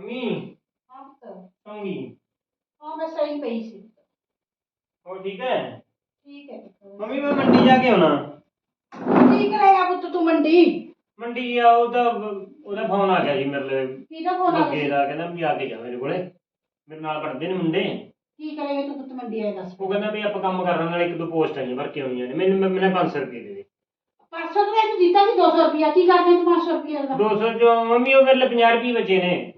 Mummy ਹਾਂ ਪੁੱਤ ਸੌਂਗੀ ਹਾਂ ਮੈਂ ਸਹੀ ਪਈ ਸੀ। ਹੋਰ ਠੀਕ ਹੈ? ਠੀਕ ਹੈ। ਪੁੱਤ। ਮੰਮੀ ਮੈਂ ਮੰਡੀ ਜਾ ਕੇ ਆਉਣਾ। ਠੀਕ ਰਿਹਾ ਪੁੱਤ ਤੂੰ ਮੰਡੀ। ਮੰਡੀ ਆ ਉਹਦਾ ਉਹਦਾ ਫੋਨ ਆ ਗਿਆ ਜੀ ਮੇਰੇ ਲਈ। ਕਿਹਦਾ ਫੋਨ ਆ ਗਿਆ ਦਾ ਕਹਿੰਦਾ ਵੀ ਆ ਕੇ ਜਾ ਮੇਰੇ ਕੋਲੇ। ਮੇਰੇ ਨਾਲ ਪੜਦੇ ਨੇ ਮੁੰਡੇ। ਕੀ ਕਰੇਗਾ ਤੂੰ ਪੁੱਤ ਮੰਡੀ ਆਇਆ ਦੱਸ। ਉਹ ਕਹਿੰਦਾ ਵੀ ਆਪਾਂ ਕੰਮ ਕਰਨ ਨਾਲ ਇੱਕ ਦੋ ਪੋਸਟਾਂ ਨਹੀਂ ਭਰ ਕੇ ਆਉਣੀਆਂ ਨੇ। ਮੈਨੂੰ ਮੈਨੇ 500 ਰੁਪਏ ਦੇ ਦੇ। 500 ਰੁਪਏ ਤੂੰ ਦਿੱਤਾ ਸੀ 200 ਰੁਪਿਆ ਕੀ ਕਰਦੇ ਤੂੰ 500 ਰੁਪਿਆ ਦਾ? 200 ਜੋ ਮੰਮੀ ਉਹ ਮੇਰੇ ਲਈ 50 ਰੁਪਏ ਬਚੇ ਨੇ।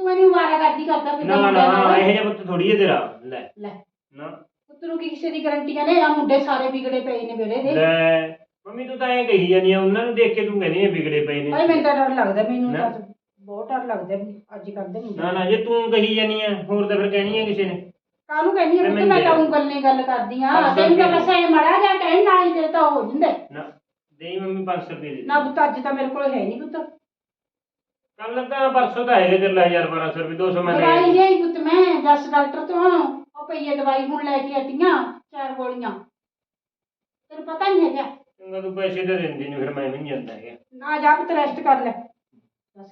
ਤੂੰ ਮੈਨੂੰ ਮਾਰਾ ਕਰਦੀ ਕਰਦਾ ਫਿਰ ਨਾ ਨਾ ਇਹੋ ਜਿਹਾ ਪੁੱਤ ਥੋੜੀ ਹੈ ਤੇਰਾ। ਲੈ। ਲੈ। ਨਾ। ਪੁੱਤ ਨੂੰ ਕੀ ਕਿਸੇ ਦੀ ਗਰੰਟੀਆਂ ਨੇ ਆ ਮੁੰਡੇ ਸਾਰੇ ਵਿਗੜੇ ਪਏ ਨੇ ਵੇਲੇ ਦੇ। ਲੈ। ਮੰਮੀ ਤੂੰ ਤਾਂ ਐਂ ਕਹੀ ਜਾਂਦੀ ਆ ਉਹਨਾਂ ਨੂੰ ਦੇਖ ਕੇ ਤੂੰ ਕਹਿੰਦੀ ਆ ਵਿਗੜੇ ਪਏ ਨੇ। ਮੈਨੂੰ ਤਾਂ ਡਰ ਲੱਗਦਾ ਮੈਨੂੰ। ਤਾਂ ਬਹੁਤ ਡਰ ਲੱਗਦਾ ਅੱਜ ਕੱਲ੍ਹ ਦੇ ਮੁੰਡੇ। ਨਾ ਨਾ ਜੇ ਤੂੰ ਕਹੀ ਜਾਂਦੀ ਆ ਹੋਰ ਤਾਂ ਫਿਰ ਕਹਿਣੀ ਆ ਕਿਸੇ ਨੇ। ਕਾਹਨੂੰ ਕਹਿੰਦੀ ਆ? ਪੁੱਤ ਮੈਂ ਤਾਂ ਉਹ ਗੱਲੇ ਗੱਲ ਕਰਦੀ ਆ। ਤੈਨੂੰ ਤਾਂ ਬਸ ਇਹ ਮੜਾ ਜਾ ਕਹਿਣ ਨਾਲ ਹੀ ਤੇਰੇ ਤਾਂ ਹੋ ਜਾਂਦਾ। ਨਾ। ਦੇਈ ਮੰਮੀ 500 ਰੁਪਏ ਦੇ। ਨਾ ਪੁੱਤ ਅੱਜ ਤਾਂ ਮੇਰੇ ਕੋਲ ਹੈ ਨਹੀਂ ਪੁੱਤ। ਕੱਲ ਤਾਂ ਪਰਸੋਂ ਤਾਂ ਹੈਗੇ ਤੇਰੇ ਲਈ 1000 1200 ਰੁਪਏ 200 ਮੈਂ ਲੈ ਦਵਾਈ। ਲਈ ਪੁੱਤ ਮੈਂ ਜੱਸ ਡਾਕਟਰ ਤੋਂ। ਉਹ ਪਈ ਹੈ ਦਵਾਈ ਹੁਣ ਲੈ ਕੇ ਹਟੀਆਂ ਚਾਰ ਗੋਲੀਆਂ। ਤੈਨੂੰ ਪਤਾ ਨਹੀਂ ਹੈਗਾ? ਚੰਗਾ ਤੂੰ ਪੈਸੇ ਤਾਂ ਦਿੰਦੀ ਨਹੀਂ ਫਿਰ ਮੈਂ ਵੀ ਨਹੀਂ ਜਾਂਦਾ ਹੈਗਾ। ਨਾ ਜਾ ਪੁੱਤ ਰੈਸਟ ਕਰ ਲੈ।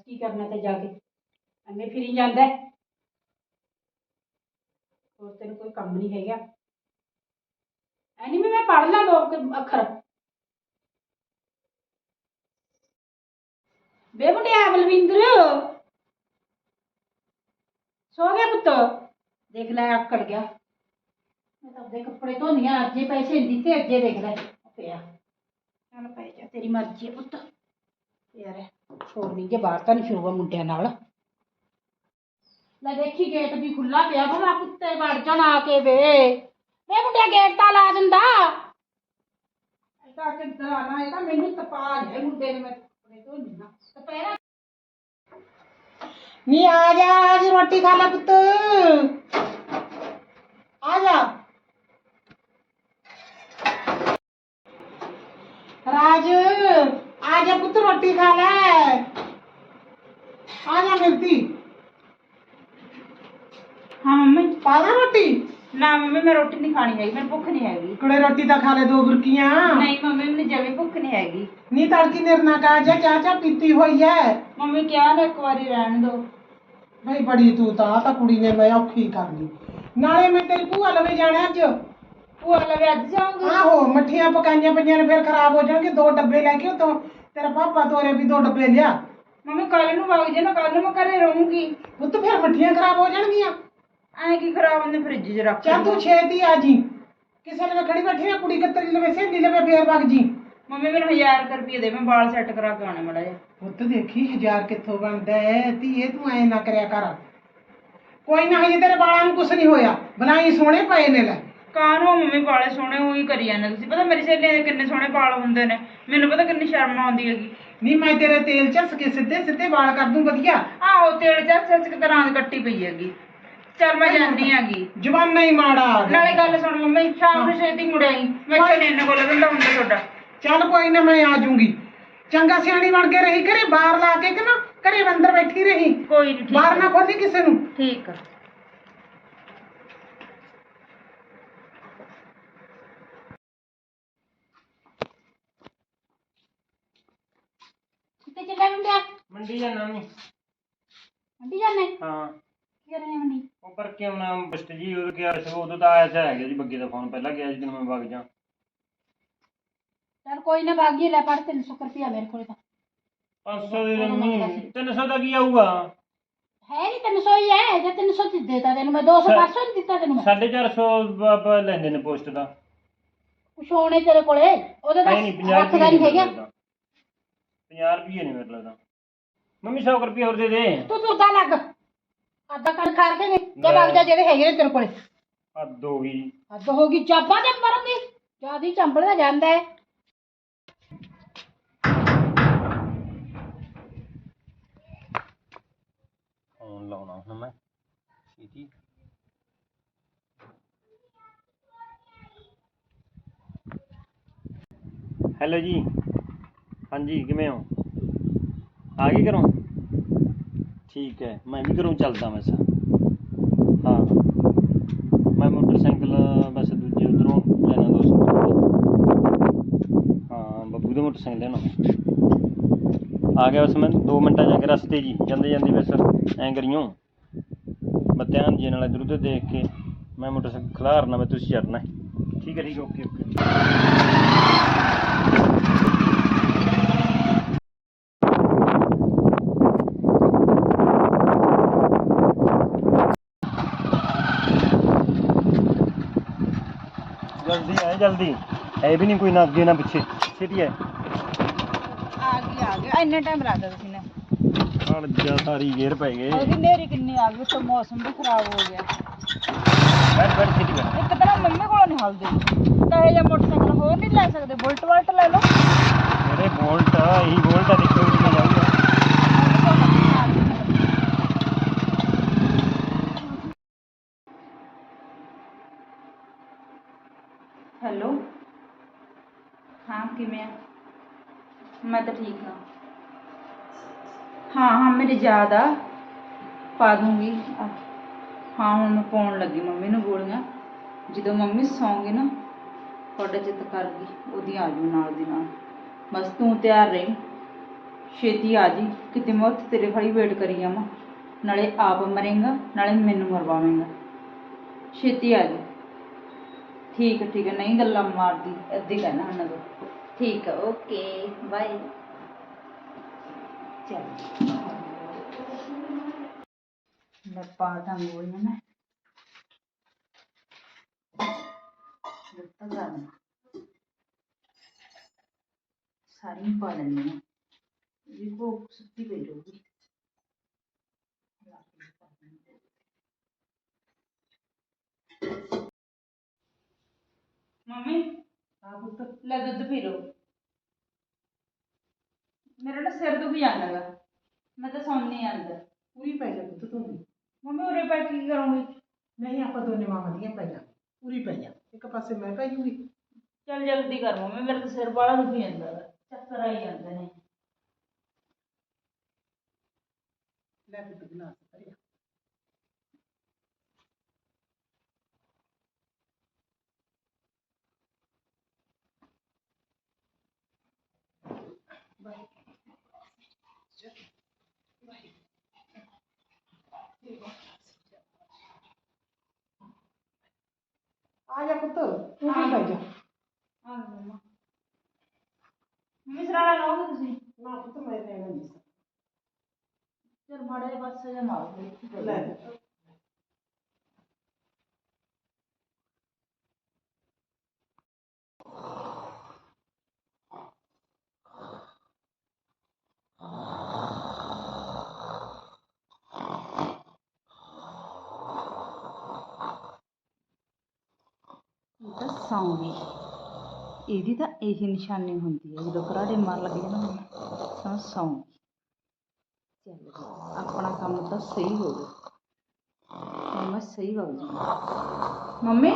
ਕੀ ਕਰਨਾ ਤੇ ਜਾ ਕੇ। ਐਵੇਂ ਫਿਰੀ ਜਾਂਦਾ ਹੈ। ਹੋਰ ਤੈਨੂੰ ਕੋਈ ਕੰਮ ਨਹੀਂ ਹੈਗਾ। ਐ ਨਹੀਂ ਵੀ ਮੈਂ ਪੜ੍ਹ ਲਾਂ ਦੋ ਕੁ ਅੱਖਰ। ਬੇ ਮੁੰਡਿਆ ਬਲਵਿੰਦਰ ਸੋ ਗਿਆ ਪੁੱਤ ਦੇਖ ਲੈ ਆਕੜ ਗਿਆ ਮੈਂ ਤਾਂ ਆਪਦੇ ਕੱਪੜੇ ਧੋਨੀਆਂ ਅੱਜੇ ਪੈਸੇ ਨੀ ਦਿੱਤੇ ਅੱਜੇ ਦੇਖ ਲੈ ਉਹ ਪਿਆ ਚੱਲ ਪੈ ਜਾ ਤੇਰੀ ਮਰਜ਼ੀ ਹੈ ਪੁੱਤ ਯਾਰ ਛੋੜਨੀ ਜੇ ਬਾਹਰ ਤਾਂ ਨਹੀਂ ਫਿਰੂਗਾ ਮੁੰਡਿਆਂ ਨਾਲ ਲੈ ਦੇਖੀ ਗੇਟ ਵੀ ਖੁੱਲਾ ਪਿਆ ਭਲਾ ਕੁੱਤੇ ਵੜ ਜਾਣ ਆ ਕੇ ਵੇ ਵੇ ਮੁੰਡਿਆ ਗੇਟ ਤਾਂ ਲਾ ਦਿੰਦਾ ਇਹ ਤਾਂ ਕਿੱਧਰ ਆਣਾ ਇਹ ਤਾਂ ਮੈਨੂੰ ਤਪਾ ਲਿਆ ਮੁੰਡੇ ਨੇ ਮੈਂ ਕੱਪੜੇ ਧੋਨੀ ਨਾ ਦੁਪਹਿਰਾ। ਨੀ ਆ ਜਾ ਅੱਜ ਰੋਟੀ ਖਾ ਲੈ ਪੁੱਤ। ਆ ਜਾ। ਰਾਜ ਆ ਜਾ ਪੁੱਤ ਰੋਟੀ ਖਾ ਲੈ। ਆ ਜਾ ਮਿਲਤੀ ਹਾਂ ਮੰਮੀ। ਪਾ ਦਾਂ ਰੋਟੀ। ਨਾ ਮੰਮੀ ਮੈਂ ਰੋਟੀ ਨਹੀਂ ਖਾਣੀ ਹੈਗੀ ਮੈਨੂੰ ਭੁੱਖ ਨਹੀਂ ਹੈਗੀ। ਕੁੜੇ ਰੋਟੀ ਤਾਂ ਖਾ ਲੈ ਦੋ ਬੁਰਕੀਆਂ। ਨਹੀਂ ਮੰਮੀ ਮੈਨੂੰ ਜਮੀ ਭੁੱਖ ਨਹੀਂ ਹੈਗੀ। ਨੀ ਤੜਕੀ ਨਿਰਨਾ ਕਾ ਜਾ ਚਾਹ ਚਾਹ ਪੀਤੀ ਹੋਈ ਐ। ਮੰਮੀ ਕਿਹਾ ਨਾ ਇੱਕ ਵਾਰੀ ਰਹਿਣ ਦਿਓ ਬਈ ਬੜੀ ਤੂੰ ਤਾਂ ਆਹ ਤਾਂ ਕੁੜੀ ਨੇ ਮੈਂ ਔਖੀ ਕਰ ਲਈ। ਨਾਲੇ ਮੈਂ ਤੇਰੀ ਭੂਆ ਲਵੇ ਜਾਣਾ ਅੱਜ। ਭੂਆ ਲਵੇ ਅੱਜ ਜਾਊਂਗੀ। ਆਹੋ ਮੱਠੀਆਂ ਪਕਾਈਆਂ ਪਈਆਂ ਨੇ ਫਿਰ ਖਰਾਬ ਹੋ ਜਾਣਗੇ ਦੋ ਡੱਬੇ ਲੈ ਕੇ ਉਤੋਂ। ਤੇਰਾ ਪਾਪਾ ਤੋਰੇ ਵੀ ਦੋ ਡੱਬੇ ਲਿਆ। ਮੰਮੀ ਕੱਲ ਨੂੰ ਵਗ ਜੇ ਨਾ ਕੱਲ ਨੂੰ ਮੈਂ ਘਰੇ ਰਹੂੰਗੀ। ਪੁੱਤ ਫਿਰ ਮੱਠੀਆਂ ਖਰਾਬ ਹੋ ਜਾਣਗੀਆਂ। ਐ ਕੀ ਖਰਾਬ ਹੁੰਦੇ ਫ੍ਰਿਜ 'ਚ ਰੱਖ ਚੱਲ ਤੂੰ ਛੇਤੀ ਆ ਜੀ। ਕਿਸੇ ਲਵੇ ਖੜੀ ਬੈਠੀ ਨਾ ਕੁੜੀ ਕਤਰੀ ਲਵੇ ਸਹੇਲੀ ਲਵੇ ਫੇਰ ਵਗ ਜੀ। ਮੰਮੀ ਮੈਨੂੰ 1000 ਰੁਪਏ ਦੇ ਮੈਂ ਵਾਲ ਸੈੱਟ ਕਰਾ ਕੇ ਆਉਣੇ ਮੜਾ ਜਾ ਪੁੱਤ ਦੇਖੀ ਹਜ਼ਾਰ ਕਿੱਥੋਂ ਬਣਦਾ ਹੈ? ਧੀਏ ਤੂੰ ਐ ਨਾ ਕਰਿਆ ਕਰ। ਕੋਈ ਨਾ ਹਜੇ ਤੇਰੇ ਬਾਲਾਂ ਨੂੰ ਕੁਛ ਨਹੀਂ ਹੋਇਆ। ਬਲਾਈ ਸੋਹਣੇ ਪਏ ਨੇ ਲੈ। ਕਾਹਨੂੰ ਮੰਮੀ ਵਾਲੇ ਸੋਹਣੇ ਉਹੀ ਕਰੀ ਜਾਂਦੇ ਤੁਸੀਂ ਪਤਾ ਮੇਰੀ ਸਹੇਲੀ ਦੇ ਕਿੰਨੇ ਸੋਹਣੇ ਵਾਲ ਹੁੰਦੇ ਨੇ। ਮੈਨੂੰ ਪਤਾ ਕਿੰਨੀ ਸ਼ਰਮ ਆਉਂਦੀ ਹੈਗੀ। ਨਹੀਂ ਮੈਂ ਤੇਰੇ ਤੇਲ ਕੇ ਸਿੱਧੇ ਸਿੱਧੇ ਵਾਲ ਕਰ ਦੂੰ ਵਧੀਆ। ਆਹੋ ਤੇਲ ਚੱਸ ਚੱਸ ਕੇ ਤਰ੍ਹਾਂ ਦੀ ਕੱਟੀ ਪਈ ਹੈਗੀ। ਚੱਲ ਮੈਂ ਜਾਂਦੀ ਹੈਗੀ ਜਵਾਨਾ ਹੀ ਮਾੜਾ। ਨਾਲੇ ਗੱਲ ਸੁਣ ਮੰਮੀ ਸ਼ਾਮ ਨੂੰ ਛੇਤੀ ਮੁੜ ਆਈ। ਮੈਂ ਕਿਹਾ ਨੇ ਕੋਲ ਗੰਦਾ ਹੁੰਦਾ ਤੁਹਾਡਾ। ਚੱਲ ਕੋਈ ਨਾ ਮੈਂ ਆ ਜੂੰਗੀ। ਚੰਗਾ ਸਿਆਣੀ ਬਣ ਕੇ ਰਹੀ ਘਰੇ ਬਾਹਰ ਲਾ ਕੇ ਕਿ ਨਾ ਘਰੇ ਅੰਦਰ ਬੈਠੀ ਰਹੀ। ਕੋਈ ਨਹੀਂ ਬਾਹਰ ਨਾ ਖੋਲੀ ਕਿਸੇ ਨੂੰ। ਠੀਕ ਆ। ਕਿੱਥੇ ਚੱਲਿਆ ਮੁੰਡਿਆ? ਮੰਡੀ ਜਾਣਾ ਮੈਂ। ਮੰਡੀ ਜਾਣੇ? ਹਾਂ। ਕੀ ਕਰਨੇ ਮੰਡੀ ਉਹ ਪਰ ਕਿਉਂ ਨਾ ਬਸਟ ਜੀ ਉਹ ਗਿਆ ਸੀ ਉਦੋਂ ਤਾਂ ਆਇਆ ਸੀ ਹੈਗਾ ਜੀ ਬੱਗੇ ਦਾ ਫੋਨ ਪਹਿਲਾਂ ਗਿਆ ਸੀ ਜਦੋਂ ਮੈਂ ਵਗ ਜਾ। ਚੱਲ ਕੋਈ ਨਾ ਬਾਗੀ ਲੈ ਪੜ 300 ਰੁਪਿਆ ਮੇਰੇ ਕੋਲ ਤਾਂ। 500 ਦੇ ਮੰਮੀ 300 ਦਾ ਕੀ ਆਊਗਾ? ਹੈ ਨਹੀਂ 300 ਹੀ ਹੈ ਜੇ 300 ਦੀ ਦੇਤਾ ਤੈਨੂੰ ਮੈਂ 200 ਸਰ- 500 ਨਹੀਂ ਦਿੱਤਾ ਤੈਨੂੰ ਮੈਂ। 450 ਬਾਬਾ ਲੈਂਦੇ ਨੇ ਪੋਸਟ ਦਾ ਕੁਛ ਹੋਣੇ ਤੇਰੇ ਕੋਲੇ? ਉਹਦਾ ਤਾਂ ਨਹੀਂ 50 ਰੱਖਦਾ ਨਹੀਂ ਹੈਗਾ। 50 ਰੁਪਏ ਨਹੀਂ ਮੇਰੇ ਲੱਗਦਾ ਮੰਮੀ 100 ਰੁਪਏ ਹੋਰ ਦੇ ਦੇ। ਤੂੰ ਤੁਰਦਾ ਲੱਗ। ਅੱਧਾ ਕਰ ਖਾ ਕੇ ਨੇ ਤੇ ਵਗ ਜਾ ਜਿਹੜੇ ਹੈਗੇ ਨੇ ਤੇਰੇ ਕੋਲੇ। ਹੱਦ ਹੋ ਗਈ। ਅੱਧ ਹੋ ਗਈ ਚਾਬਾ ਤੇ ਮਰੂੰਗੀ ਜਿਆਦੀ ਚੰਬੜਦਾ ਜਾਂਦਾ ਹੈ। ਫੋਨ ਲਾਉਣਾ ਹੁਣ ਮੈਂ। ਛੇਤੀ। ਹੈਲੋ ਜੀ। ਹਾਂਜੀ ਕਿਵੇਂ ਹੋ? ਆ ਗਏ ਘਰੋਂ? ਠੀਕ ਹੈ, ਮੈਂ ਵੀ ਘਰੋਂ ਚੱਲਦਾ ਵੈਸਾ ਹਾਂ। ਮੈਂ ਮੋਟਰਸਾਈਕਲ, ਬਸ ਦੂਜੇ ਉਧਰੋਂ ਲੈਣਾ ਦੋਸਤ ਹਾਂ, ਬੱਬੂ ਦਾ ਮੋਟਰਸਾਈਕਲ ਲੈਣਾ ਆ ਗਿਆ ਬਸ ਮੈਂ 2 ਮਿੰਟਾਂ ਜਾ ਕੇ ਰਸਤੇ ਜੀ। ਜਾਂਦੇ ਜਾਂਦੇ ਬਸ ਐਂ ਕਰੀਓ। ਮੈਂ ਧਿਆਨ ਜੀ ਨਾਲ ਇੱਧਰ ਉੱਧਰ ਦੇਖ ਕੇ ਮੈਂ ਮੋਟਰਸਾਈਕਲ ਖਲਾਰਨਾ, ਮੈਂ ਤੁਸੀਂ ਚੜਨਾ ਠੀਕ ਹੈ ਠੀਕ ਹੈ, ਓਕੇ ਓਕੇ। ਜਲਦੀ। ਹੈ ਵੀ ਨਹੀਂ ਕੋਈ ਨਾ ਅੱਗੇ ਨਾ ਪਿੱਛੇ। ਛੇਤੀ ਹੈ ਆ ਗਈ ਆ ਗਈ। ਇੰਨੇ ਟਾਈਮ ਲੱਗਦਾ ਤੁਸੀਂ ਨੇ। ਹੜ ਜਾ ਸਾਰੀ ਗੇਰ ਪੈ ਗਏ। ਉਹਦੀ ਨੇਰੀ ਕਿੰਨੀ ਆ ਗਈ ਤੇ ਮੌਸਮ ਵੀ ਖਰਾਬ ਹੋ ਗਿਆ। ਬੈਠ ਬੈਠ ਛੇਤੀ ਬੈਠ। ਇੱਕ ਤਰ੍ਹਾਂ ਮੰਮੀ ਕੋਲੋਂ ਨਹੀਂ ਹਲਦੀ। ਤਾਂ ਇਹ ਜਿਹਾ ਮੋਟਰਸਾਈਕਲ ਹੋਰ ਨਹੀਂ ਲੈ ਸਕਦੇ। ਬੁਲਟ ਵਲਟ ਲੈ ਲਓ। ਮੇਰੇ ਬੋਲਟ ਇਹੀ ਬੋਲਟ ਆ ਦੇਖੋ ਕਿੱਥੇ ਜਾਊਗਾ ਹੈਲੋ ਹਾਂ ਕਿਵੇਂ ਆ ਮੈਂ ਤਾਂ ਠੀਕ ਹਾਂ। ਹਾਂ ਹਾਂ ਮੇਰੇ ਯਾਦ ਆ। ਪਾ ਦੂੰਗੀ। ਆ, ਹਾਂ ਹੁਣ ਮੈਂ ਪਾਉਣ ਲੱਗੀ ਮੰਮੀ ਨੂੰ ਗੋਲੀਆਂ। ਜਦੋਂ ਮੰਮੀ ਸੌਂਗੀ ਨਾ ਤੁਹਾਡਾ ਚਿੱਤ ਕਰ ਗਈ ਉਹਦੀ ਆ ਜੂ ਨਾਲ ਦੀ ਨਾਲ। ਬਸ ਤੂੰ ਤਿਆਰ ਰਹੀ। ਛੇਤੀ ਆ ਜੀ। ਕਿਤੇ ਮੈਂ ਉੱਥੇ ਤੇਰੇ ਖੜੀ ਵੇਟ ਕਰੀ ਜਾਵਾਂ। ਨਾਲੇ ਆਪ ਮਰੇਂਗਾ ਨਾਲੇ ਮੈਨੂੰ ਮਰਵਾਵੇਂਗਾ। ਛੇਤੀ ਆ ਜੀ। ਠੀਕ ਹੈ ਠੀਕ ਹੈ ਨਹੀਂ ਗੱਲਾਂ ਮਾਰਦੀ ਏਦਾਂ ਹੀ ਕਹਿਣਾ ਉਹਨਾਂ ਨੂੰ ਠੀਕ ਹੈ ਓਕੇ, ਬਾਏ। ਚਲ। ਮੈਂ ਪਾ ਦਾਂ ਗੋਲੀਆਂ ਨਾ। ਦਿੱਤਾ ਜਾਣਾ ਸਾਰੀ ਪਾ ਲੈਣੀ ਹੈ। ਇਹ ਕੋ ਸੁੱਤੀ ਪਈ ਰਹੂਗੀ। ਮੰਮੀ। ਹਾਂ ਪੁੱਤ ਲੈ ਦੁੱਧ ਪੀ ਲਓ। ਮੇਰਾ ਨਾ ਸਿਰ ਦੁਖ ਜਾਂਦਾਗਾ ਮੈਂ ਤਾਂ ਸੌਂਦੀ ਆਂ ਅੰਦਰ। ਪੂਰੀ ਪੈ ਜਾ ਪੁੱਤ ਤੂੰ ਵੀ। ਮੰਮੀ ਉਰੇ ਬੈਠ ਕੇ ਕੀ ਕਰੂੰਗੀ? ਨਹੀਂ ਆਪਾਂ ਦੋਨੇ ਮਾਵਾਂ ਦੀਆਂ ਪੈ ਜਾ। ਪੂਰੀ ਪੈ ਜਾ। ਇੱਕ ਪਾਸੇ ਮੈਂ ਪੈ ਜੂਗੀ। ਚੱਲ ਜਲਦੀ ਕਰ ਮੰਮੀ ਮੇਰਾ ਤਾਂ ਸਿਰ ਬਾਲਾ ਦੁਖੀ ਜਾਂਦਾ ਚੱਕਰ ਆਈ ਜਾਂਦੇ ਨੇ। ਲੈ ਪੁੱਤ ਗਲਾਸ ਭਰਿਆ ਆ ਜਾ ਪੁੱਤ ਤੂੰ ਵੀ ਪੈ ਜਾ ਆ ਗਈ ਮੰਮਾ ਮੰਮੀ ਸਰਾਣਾ ਲਾਓਗੇ ਤੁਸੀਂ ਨਾ ਪੁੱਤ ਮੈਂ ਪੈਣਾ ਨਹੀਂ ਚਲ ਮਾੜੇ ਜਿਹੇ ਪਾਸੇ ਜਾ ਮਾਰੋ ਲੈ ਸੌਂਗੀ ਇਹਦੀ ਤਾਂ ਇਹੀ ਨਿਸ਼ਾਨੀ ਹੁੰਦੀ ਹੈ ਜਦੋਂ ਘਰਾੜੇ ਮਾਰ ਲੱਗ ਜਾਣਾ ਤਾਂ ਸੌਂਗੀ। ਚੱਲ ਜੀ, ਆਪਣਾ ਕੰਮ ਤਾਂ ਸਹੀ ਹੋ ਗਿਆ। ਮੈਂ ਸਹੀ ਵਗ ਜਾਊਂ ਮੰਮੀ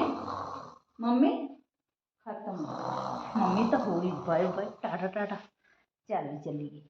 ਮੰਮੀ ਖਤਮ। ਮੰਮੀ ਤਾਂ ਹੋ ਗਈ ਬਾਏ ਬਾਏ ਟਾਟਾ ਟਾਟਾ ਚੱਲ ਚੱਲੀ ਗਈ